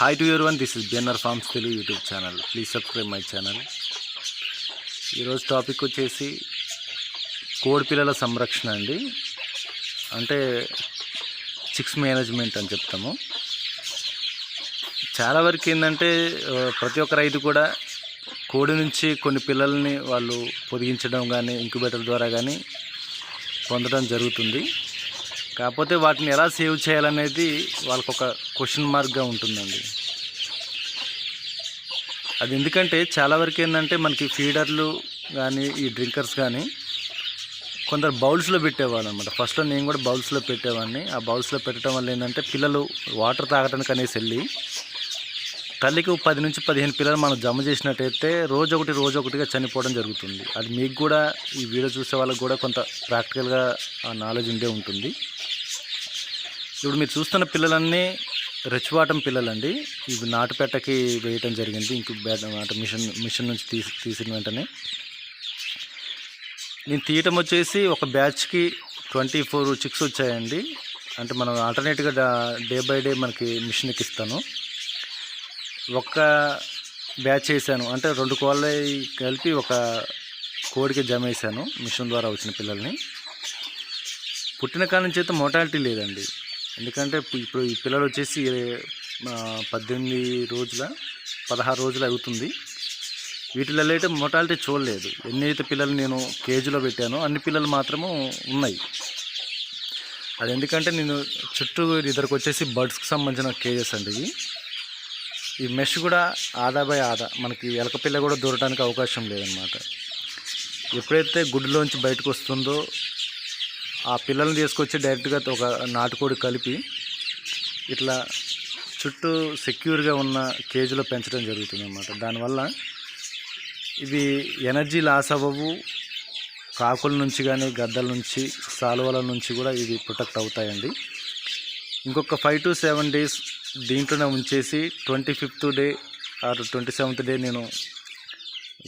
Hi to your one this is BNR farms Telugu YouTube channel please subscribe my channel ఈరోజు topic వచ్చేసి కోడి పిల్లల సంరక్షణ అండి. అంటే చిక్స్ మేనేజ్మెంట్ అని చెప్తాము. చాలా వరకు ఏంటంటే ప్రతి ఒక్క రైతు కూడా కోడి నుంచి కొన్ని పిల్లల్ని వాళ్ళు పొదిగించడం కానీ ఇంక్యుబేటర్ ద్వారా కానీ పొందడం జరుగుతుంది. కాకపోతే వాటిని ఎలా సేవ్ చేయాలనేది వాళ్ళకు ఒక క్వశ్చన్ మార్క్గా ఉంటుందండి. అది ఎందుకంటే చాలా వరకు ఏంటంటే మనకి ఫీడర్లు కానీ ఈ డ్రింకర్స్ కానీ కొందరు బౌల్స్లో పెట్టేవాళ్ళు అనమాట ఫస్ట్లో నేను కూడా బౌల్స్లో పెట్టేవాడిని. ఆ బౌల్స్లో పెట్టడం వల్ల ఏంటంటే పిల్లలు వాటర్ తాగడానికి అనేసి వెళ్ళి తల్లికి పది నుంచి పదిహేను పిల్లలు మనం జమ చేసినట్టయితే రోజు ఒకటి రోజు ఒకటిగా చనిపోవడం జరుగుతుంది. అది మీకు కూడా ఈ వీడియో చూసే వాళ్ళకి కూడా కొంత ప్రాక్టికల్గా ఆ నాలెడ్జ్ ఉండే ఉంటుంది. ఇప్పుడు మీరు చూస్తున్న పిల్లలన్నీ రెచ్చివాటం పిల్లలండి. ఇవి నాటుపెట్టకి వేయటం జరిగింది. ఇంక అంటే మిషన్ మిషన్ నుంచి తీసి తీసిన వెంటనే. నేను తీయటం వచ్చేసి ఒక బ్యాచ్కి ట్వంటీ ఫోర్ చిక్స్ వచ్చాయండి. అంటే మనం ఆల్టర్నేట్గా డే బై డే మనకి మిషన్ ఎక్కిస్తాను ఒక్క బ్యాచ్ వేసాను. అంటే రెండు కోళ్ళ కలిపి ఒక కోడికి జమ వేసాను మిషన్ ద్వారా వచ్చిన పిల్లల్ని. పుట్టిన కాలం నుంచి అయితే మోటాలిటీ లేదండి. ఎందుకంటే ఇప్పుడు ఈ పిల్లలు వచ్చేసి పద్దెనిమిది రోజుల పదహారు రోజులు అవుతుంది. వీటిలలో అయితే మొటాలిటీ చూడలేదు. ఎన్ని అయితే పిల్లలు నేను కేజీలో పెట్టానో అన్ని పిల్లలు మాత్రము ఉన్నాయి. అది ఎందుకంటే నేను చుట్టూ ఇద్దరికి వచ్చేసి బర్డ్స్కి సంబంధించిన కేజెస్ అండి ఇవి. ఈ మెష్ కూడా ఆదా బై ఆదా. మనకి ఎలక పిల్ల కూడా దూరడానికి అవకాశం లేదనమాట ఎప్పుడైతే గుడ్డులోంచి బయటకు వస్తుందో ఆ పిల్లల్ని తీసుకొచ్చి డైరెక్ట్గా ఒక నాటుకోడి కలిపి ఇట్లా చుట్టూ సెక్యూర్గా ఉన్న కేజీలో పెంచడం జరుగుతుంది అన్నమాట దానివల్ల ఇవి ఎనర్జీ లాస్ అవ్వవు. కాకుల నుంచి కానీ గద్దల నుంచి సాలువల నుంచి కూడా ఇవి ప్రొటెక్ట్ అవుతాయండి. ఇంకొక ఫైవ్ టు సెవెన్ డేస్ దీంట్లోనే ఉంచేసి twenty fifth day or twenty seventh day నేను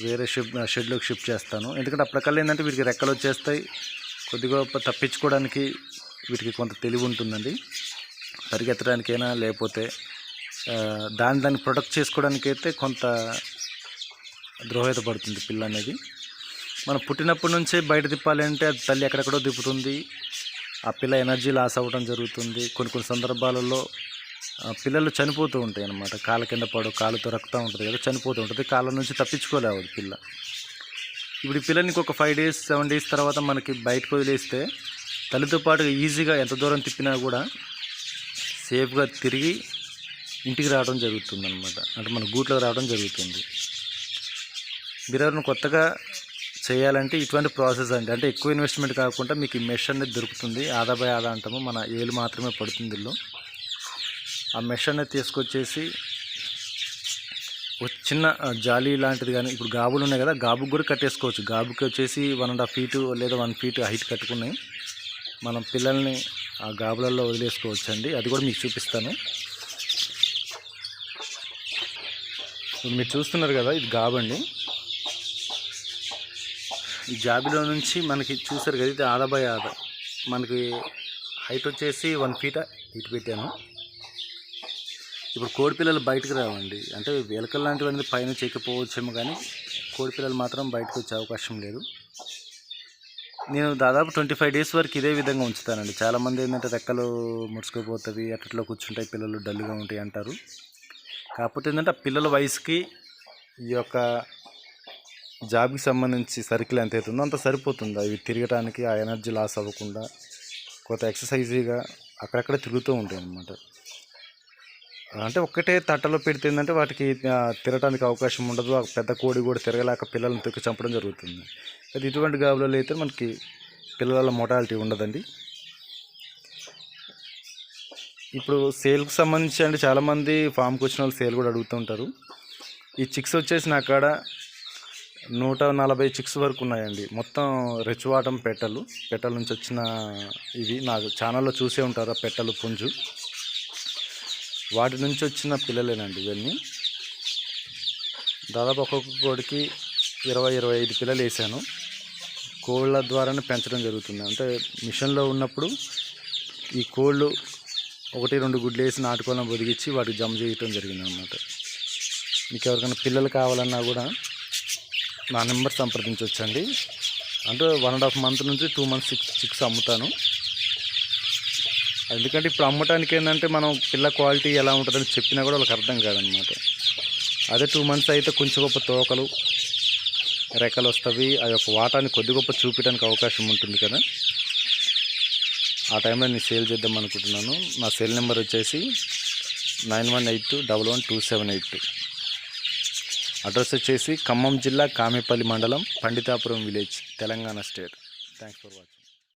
వేరే షిప్ షెడ్లోకి షిఫ్ట్ చేస్తాను. ఎందుకంటే అప్పటికల్లా ఏంటంటే వీరికి రెక్కలు వచ్చేస్తాయి. కొద్దిగా తప్పించుకోవడానికి వీటికి కొంత తెలివి ఉంటుందండి. పరిగెత్తడానికైనా లేకపోతే దాని దాన్ని దాన్ని ప్రొటెక్ట్ చేసుకోవడానికి అయితే కొంత ద్రోహత పడుతుంది పిల్ల అనేది మనం పుట్టినప్పటి నుంచే బయట తిప్పాలి అంటే అది తల్లి ఎక్కడెక్కడో తిప్పుతుంది. ఆ పిల్ల ఎనర్జీ లాస్ అవ్వడం జరుగుతుంది. కొన్ని కొన్ని సందర్భాలలో ఆ, పిల్లలు చనిపోతూ ఉంటాయి అన్నమాట కాళ్ళ కింద పడు కాలుతో రక్తం ఉంటుంది కదా చనిపోతూ ఉంటుంది. కాళ్ళ నుంచి తప్పించుకోలేవు పిల్ల. ఇప్పుడు ఈ పిల్లని ఒక ఫైవ్ డేస్ సెవెన్ డేస్ తర్వాత మనకి బయటకు వదిలేస్తే తల్లితో పాటు ఈజీగా ఎంత దూరం తిప్పినా కూడా సేఫ్గా తిరిగి ఇంటికి రావడం జరుగుతుంది అనమాట అంటే మన గూట్లో రావడం జరుగుతుంది. మీరు కొత్తగా చేయాలంటే ఇటువంటి ప్రాసెస్ అండి. అంటే ఎక్కువ ఇన్వెస్ట్మెంట్ కాకుండా మీకు ఈ మెష్ అనేది దొరుకుతుంది. ఆదా బై ఆదా అంటాము. మన ఏలు మాత్రమే పడుతుంది ఇందులో. ఆ మెష్ అనేది తీసుకొచ్చేసి చిన్న జాలి జాలీ లాంటిది కానీ ఇప్పుడు గాబులు ఉన్నాయి కదా గాబుకి కూడా కట్టేసుకోవచ్చు. గాబుకి వచ్చేసి వన్ అండ్ హాఫ్ ఫీటు లేదా వన్ ఫీట్ హైట్ కట్టుకున్నాయి. మనం పిల్లల్ని ఆ గాబులలో వదిలేసుకోవచ్చు అండి అది కూడా మీకు చూపిస్తాను. మీరు చూస్తున్నారు కదా ఇది గాబండి ఈ జాబిలో నుంచి మనకి చూసారు కదా ఇది ఆదా బై ఆదా మనకి హైట్ వచ్చేసి వన్ ఫీట్ హైట్ పెట్టాను. ఇప్పుడు కోడి పిల్లలు బయటకు రావండి. అంటే ఎలకలు లాంటివన్నీ పైన చెక్కిపోవచ్చేమో కానీ కోడి పిల్లలు మాత్రం బయటకు వచ్చే అవకాశం లేదు. నేను దాదాపు ట్వంటీ ఫైవ్ డేస్ వరకు ఇదే విధంగా ఉంచుతానండి. చాలామంది ఏంటంటే రెక్కలు ముడుచుకుపోతుంది అట్లా కూర్చుంటాయి పిల్లలు డల్గా ఉంటాయి అంటారు. కాకపోతే ఏంటంటే ఆ పిల్లల వయసుకి ఈ యొక్క జాబ్కి సంబంధించి సర్కిల్ ఎంత అవుతుందో అంత సరిపోతుంది. అవి తిరగటానికి ఆ ఎనర్జీ లాస్ అవ్వకుండా కొత్త ఎక్సర్సైజీగా అక్కడక్కడ తిరుగుతూ ఉంటాయి అన్నమాట అంటే ఒక్కటే తట్టలో పెడితే ఏంటంటే వాటికి తిరగడానికి అవకాశం ఉండదు. ఆ పెద్ద కోడి కూడా తిరగలేక పిల్లలను తొక్కి చంపడం జరుగుతుంది. అది ఇటువంటి గాబులలో అయితే మనకి పిల్లల మోటాలిటీ ఉండదండి. ఇప్పుడు సేల్కి సంబంధించి అంటే చాలామంది ఫామ్కి వచ్చిన వాళ్ళు సేల్ కూడా అడుగుతూ ఉంటారు. ఈ చిక్స్ వచ్చేసి నా కాడ నూట నలభై చిక్స్ వరకు ఉన్నాయండి. మొత్తం రెచ్చువాటం పెట్టలు పెట్టల నుంచి వచ్చిన ఇవి. నాకు ఛానల్లో చూసే ఉంటారు ఆ పెట్టలు పుంజు. వాటి నుంచి వచ్చిన పిల్లలేనండి ఇవన్నీ. దాదాపు ఒక్కొక్క కోడికి ఇరవై ఇరవై ఐదు పిల్లలు వేసాను. కోళ్ళ ద్వారానే పెంచడం జరుగుతుంది. అంటే మిషన్లో ఉన్నప్పుడు ఈ కోళ్ళు ఒకటి రెండు గుడ్లు వేసి నాటుకోవాలని బొదిగించి వాటికి జమ చేయటం జరిగింది అనమాట మీకు ఎవరికైనా పిల్లలు కావాలన్నా కూడా నా నెంబర్ సంప్రదించవచ్చండి అంటే వన్ అండ్ హాఫ్ మంత్ నుంచి టూ మంత్స్ సిక్స్ సిక్స్ అమ్ముతాను. ఎందుకంటే ఇప్పుడు అమ్మటానికి ఏంటంటే మనం పిల్ల క్వాలిటీ ఎలా ఉంటుందని చెప్పినా కూడా వాళ్ళకి అర్థం కాదనమాట. అదే టూ మంత్స్ అయితే కొంచెం గొప్ప తోకలు రెక్కలు వస్తవి అది ఒక వాటాన్ని కొద్ది గొప్ప చూపించడానికి అవకాశం ఉంటుంది కదా. ఆ టైంలో నేను సేల్ చేద్దాం అనుకుంటున్నాను. నా సెల్ నెంబర్ వచ్చేసి nine one eight two double one two seven eight two address వచ్చేసి ఖమ్మం జిల్లా కామేపల్లి మండలం Panditapuram village Telangana state thanks for watching